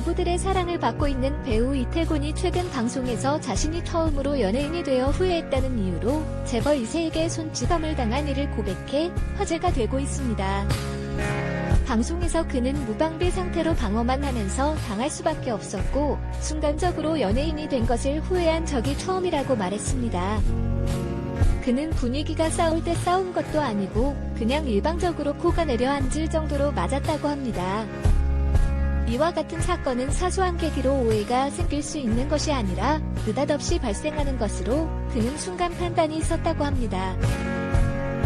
주부들의 사랑을 받고 있는 배우 이태곤이 최근 방송에서 자신이 처음으로 연예인이 되어 후회했다는 이유로 재벌 2세에게 손찌검을 당한 일을 고백해 화제가 되고 있습니다. 방송에서 그는 무방비 상태로 방어만 하면서 당할 수밖에 없었고 순간적으로 연예인이 된 것을 후회한 적이 처음이라고 말했습니다. 그는 분위기가 싸울 때 싸운 것도 아니고 그냥 일방적으로 코가 내려앉을 정도로 맞았다고 합니다. 이와 같은 사건은 사소한 계기로 오해가 생길 수 있는 것이 아니라 느닷없이 발생하는 것으로 그는 순간 판단이 있었다고 합니다.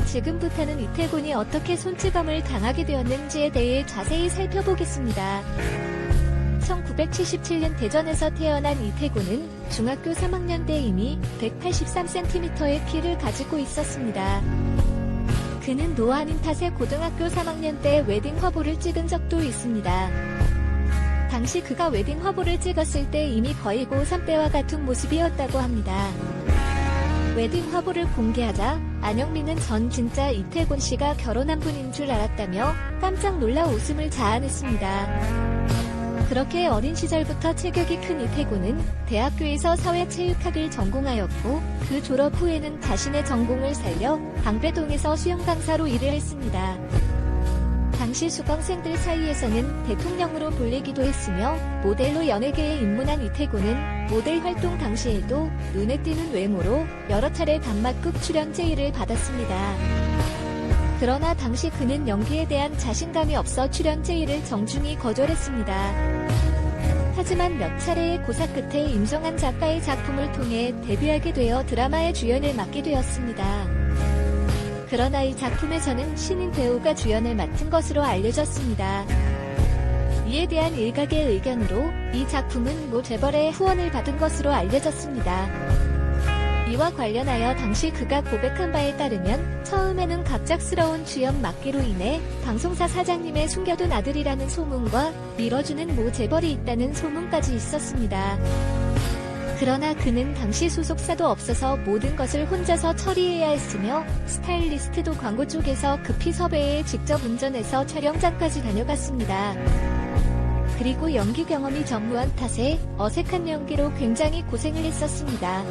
지금부터는 이태곤이 어떻게 손찌검을 당하게 되었는지에 대해 자세히 살펴보겠습니다. 1977년 대전에서 태어난 이태곤은 중학교 3학년 때 이미 183cm의 키를 가지고 있었습니다. 그는 노안인 탓에 고등학교 3학년 때 웨딩 화보를 찍은 적도 있습니다. 당시 그가 웨딩 화보를 찍었을 때 이미 거의 고3 때와 같은 모습이었다고 합니다. 웨딩 화보를 공개하자 안영민은 전 진짜 이태곤 씨가 결혼한 분인 줄 알았다며 깜짝 놀라 웃음을 자아냈습니다. 그렇게 어린 시절부터 체격이 큰 이태곤은 대학교에서 사회체육학을 전공하였고 그 졸업 후에는 자신의 전공을 살려 방배동에서 수영 강사로 일을 했습니다. 당시 수강생들 사이에서는 대통령으로 불리기도 했으며 모델로 연예계에 입문한 이태곤은 모델 활동 당시에도 눈에 띄는 외모로 여러 차례 단막극 출연 제의를 받았습니다. 그러나 당시 그는 연기에 대한 자신감이 없어 출연 제의를 정중히 거절했습니다. 하지만 몇 차례의 고사 끝에 임성한 작가의 작품을 통해 데뷔하게 되어 드라마의 주연을 맡게 되었습니다. 그러나 이 작품에서는 신인 배우가 주연을 맡은 것으로 알려졌습니다. 이에 대한 일각의 의견으로 이 작품은 모 재벌의 후원을 받은 것으로 알려졌습니다. 이와 관련하여 당시 그가 고백한 바에 따르면 처음에는 갑작스러운 주연 맡기로 인해 방송사 사장님의 숨겨둔 아들이라는 소문과 밀어주는 모 재벌이 있다는 소문까지 있었습니다. 그러나 그는 당시 소속사도 없어서 모든 것을 혼자서 처리해야 했으며 스타일리스트도 광고 쪽에서 급히 섭외해 직접 운전해서 촬영장까지 다녀갔습니다. 그리고 연기 경험이 전무한 탓에 어색한 연기로 굉장히 고생을 했었습니다.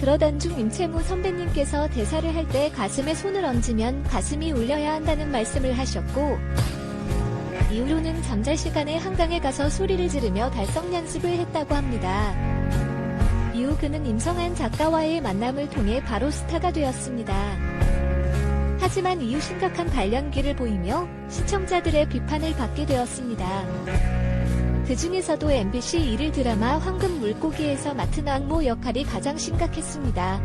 그러던 중 임채무 선배님께서 대사를 할 때 가슴에 손을 얹으면 가슴이 울려야 한다는 말씀을 하셨고 이후로는 잠잘 시간에 한강에 가서 소리를 지르며 달성 연습을 했다고 합니다. 이후 그는 임성한 작가와의 만남을 통해 바로 스타가 되었습니다. 하지만 이후 심각한 발연기를 보이며 시청자들의 비판을 받게 되었습니다. 그 중에서도 MBC 1일 드라마 황금 물고기에서 맡은 악모 역할이 가장 심각했습니다.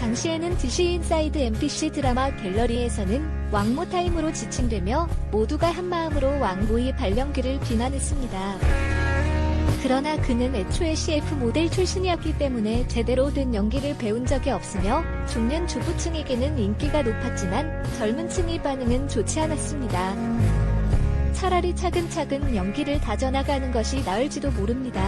당시에는 드시 인사이드 MBC 드라마 갤러리에서는 왕모 타임으로 지칭되며 모두가 한마음으로 왕모의 발연기를 비난했습니다. 그러나 그는 애초에 CF 모델 출신이었기 때문에 제대로 된 연기를 배운 적이 없으며 중년 주부층에게는 인기가 높았지만 젊은 층의 반응은 좋지 않았습니다. 차라리 차근차근 연기를 다져나가는 것이 나을지도 모릅니다.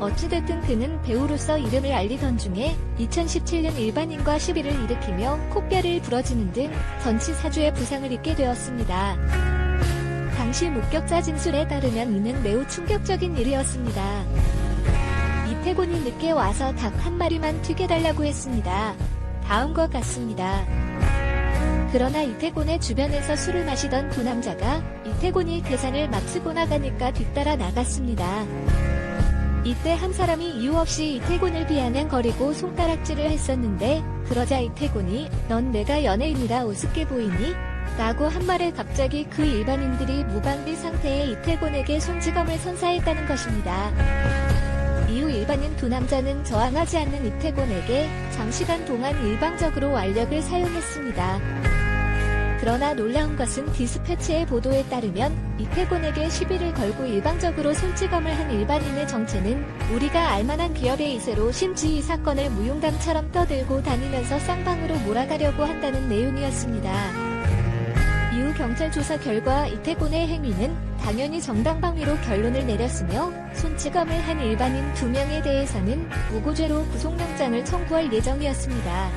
어찌됐든 그는 배우로서 이름을 알리던 중에 2017년 일반인과 시비를 일으키며 코뼈를 부러지는 등 전치 사주의 부상을 입게 되었습니다. 당시 목격자 진술에 따르면 이는 매우 충격적인 일이었습니다. 이태곤이 늦게 와서 닭 한 마리만 튀겨달라고 했습니다. 다음과 같습니다. 그러나 이태곤의 주변에서 술을 마시던 두 남자가 이태곤이 계산을 마치고 나가니까 뒤따라 나갔습니다. 이때 한 사람이 이유 없이 이태곤을 비아냥거리고 손가락질을 했었는데 그러자 이태곤이 넌 내가 연예인이라 우습게 보이니? 라고 한 말에 갑자기 그 일반인들이 무방비 상태의 이태곤에게 손찌검을 선사했다는 것입니다. 이후 일반인 두 남자는 저항하지 않는 이태곤에게 장시간 동안 일방적으로 완력을 사용했습니다. 그러나 놀라운 것은 디스패치의 보도에 따르면 이태곤에게 시비를 걸고 일방적으로 손찌검을 한 일반인의 정체는 우리가 알만한 기업의 이세로 심지 이 사건을 무용담처럼 떠들고 다니면서 쌍방으로 몰아가려고 한다는 내용이었습니다. 경찰 조사 결과 이태곤의 행위는 당연히 정당방위로 결론을 내렸으며 손찌검을 한 일반인 두 명에 대해서는 무고죄로 구속영장을 청구할 예정이었습니다.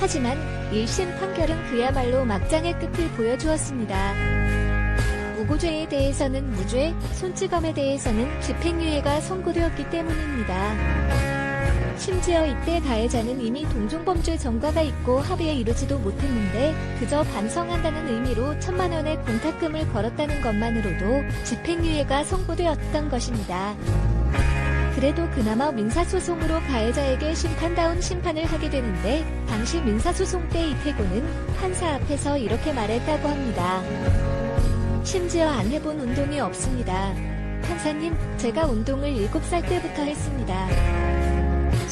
하지만 1심 판결은 그야말로 막장의 끝을 보여주었습니다. 무고죄에 대해서는 무죄, 손찌검에 대해서는 집행유예가 선고되었기 때문입니다. 심지어 이때 가해자는 이미 동종범죄 전과가 있고 합의에 이르지도 못했는데 그저 반성한다는 의미로 천만 원의 공탁금을 걸었다는 것만으로도 집행유예가 선고되었던 것입니다. 그래도 그나마 민사소송으로 가해자에게 심판다운 심판을 하게 되는데 당시 민사소송 때 이태곤은 판사 앞에서 이렇게 말했다고 합니다. 심지어 안 해본 운동이 없습니다. 판사님, 제가 운동을 7살 때부터 했습니다.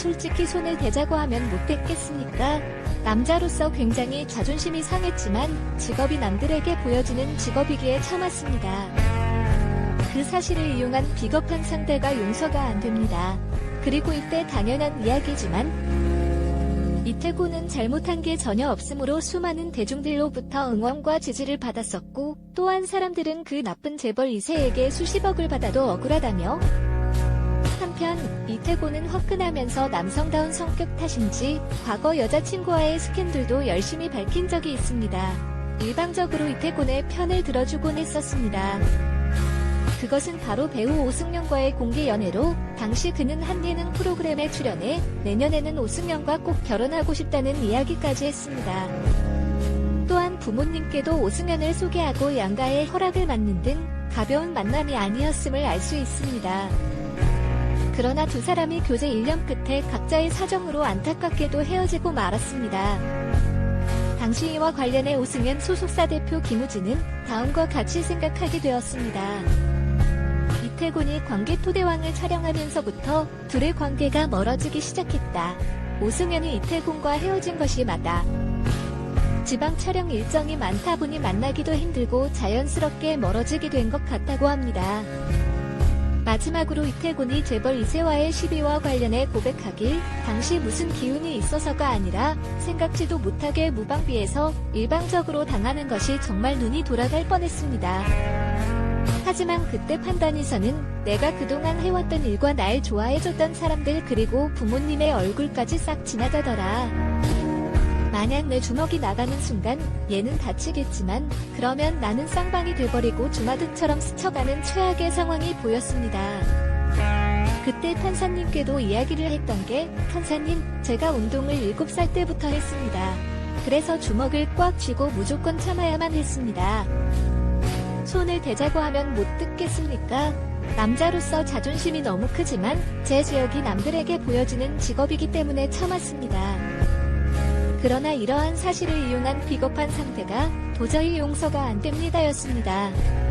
솔직히 손을 대자고 하면 못했겠습니까? 남자로서 굉장히 자존심이 상했지만 직업이 남들에게 보여지는 직업이기에 참았습니다. 그 사실을 이용한 비겁한 상대가 용서가 안 됩니다. 그리고 이때 당연한 이야기지만 이태고는 잘못한 게 전혀 없으므로 수많은 대중들로부터 응원과 지지를 받았었고 또한 사람들은 그 나쁜 재벌 이세에게 수십억을 받아도 억울하다며 한편 이태고는 화끈하면서 남성다운 성격 탓인지 과거 여자친구와의 스캔들도 열심히 밝힌 적이 있습니다. 일방적으로 이태곤의 편을 들어주곤 했었습니다. 그것은 바로 배우 오승연과의 공개 연애로 당시 그는 한 예능 프로그램에 출연해 내년에는 오승연과 꼭 결혼하고 싶다는 이야기까지 했습니다. 또한 부모님께도 오승연을 소개하고 양가의 허락을 받는 등 가벼운 만남이 아니었음을 알 수 있습니다. 그러나 두 사람이 교제 1년 끝에 각자의 사정으로 안타깝게도 헤어지고 말았습니다. 당시 이와 관련해 오승연 소속사 대표 김우진은 다음과 같이 생각하게 되었습니다. 이태곤이 관계 토대왕을 촬영하면서부터 둘의 관계가 멀어지기 시작했다. 오승연이 이태곤과 헤어진 것이 맞다. 지방 촬영 일정이 많다 보니 만나기도 힘들고 자연스럽게 멀어지게 된 것 같다고 합니다. 마지막으로 이태곤이 재벌 이세와의 시비와 관련해 고백하길 당시 무슨 기운이 있어서가 아니라 생각지도 못하게 무방비해서 일방적으로 당하는 것이 정말 눈이 돌아갈 뻔했습니다. 하지만 그때 판단에서는 내가 그동안 해왔던 일과 날 좋아해줬던 사람들 그리고 부모님의 얼굴까지 싹 지나가더라. 만약 내 주먹이 나가는 순간 얘는 다치겠지만 그러면 나는 쌍방이 돼버리고 주마등처럼 스쳐가는 최악의 상황이 보였습니다. 그때 판사님께도 이야기를 했던 게 판사님 제가 운동을 7살 때부터 했습니다. 그래서 주먹을 꽉 쥐고 무조건 참아야만 했습니다. 손을 대자고 하면 못 듣겠습니까? 남자로서 자존심이 너무 크지만 제 죄역이 남들에게 보여지는 직업이기 때문에 참았습니다. 그러나 이러한 사실을 이용한 비겁한 상태가 도저히 용서가 안 됩니다였습니다.